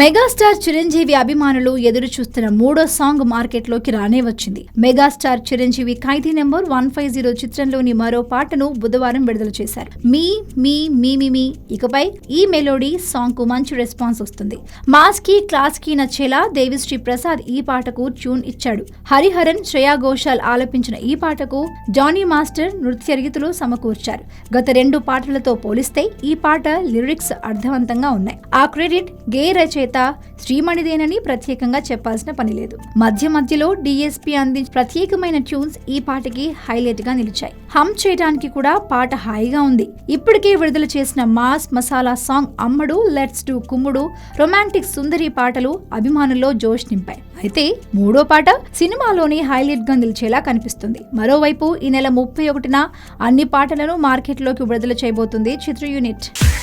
Megastar Chiranjeevi అభిమానులు ఎదురు చూస్తున్న మూడో సాంగ్ మార్కెట్లోకి రానే వచ్చింది. Megastar Chiranjeevi Khaidi number one five zero చిత్రంలోని మరో పాటను బుధవారం విడుదల చేశారు. మీ మీ మీ మీ మీ. ఇకపై ఈ మెలోడీ సాంగ్కు మంచి రెస్పాన్స్ వస్తుంది. మాస్కి క్లాస్కి నచ్చేలా దేవిశ్రీ ప్రసాద్ ఈ పాటకు ట్యూన్ ఇచ్చాడు. హరిహరన్ శ్రేయా ఘోషాల్ ఆలపించిన ఈ పాటకు జానీ మాస్టర్ నృత్య రీతులు సమకూర్చారు. గత రెండు పాటలతో పోలిస్తే ఈ పాట లిరిక్స్ అర్థవంతంగా ఉన్నాయి. ఆ క్రెడిట్ గే రచయిత శ్రీమణిదేనని ప్రత్యేకంగా చెప్పాల్సిన పని లేదు. మధ్య మధ్యలో డిఎస్పి అందించిన ప్రత్యేకమైన ట్యూన్స్ ఈ పాటకి హైలైట్గా నిలిచాయి. హమ్ చేయడానికి కూడా పాట హాయిగా ఉంది. ఇప్పటికే విడుదల చేసిన మాస్ మసాలా సాంగ్ అమ్మడు లెట్స్ డూ కుమ్ముడు రొమాంటిక్ సుందరి పాటలు అభిమానుల్లో జోష్ నింపాయి. అయితే మూడో పాట సినిమాలోని హైలైట్గా నిలిచేలా కనిపిస్తుంది. మరోవైపు ఈ నెల ముప్పై ఒకటిన అన్ని పాటలను మార్కెట్లోకి విడుదల చేయబోతుంది చిత్ర యూనిట్.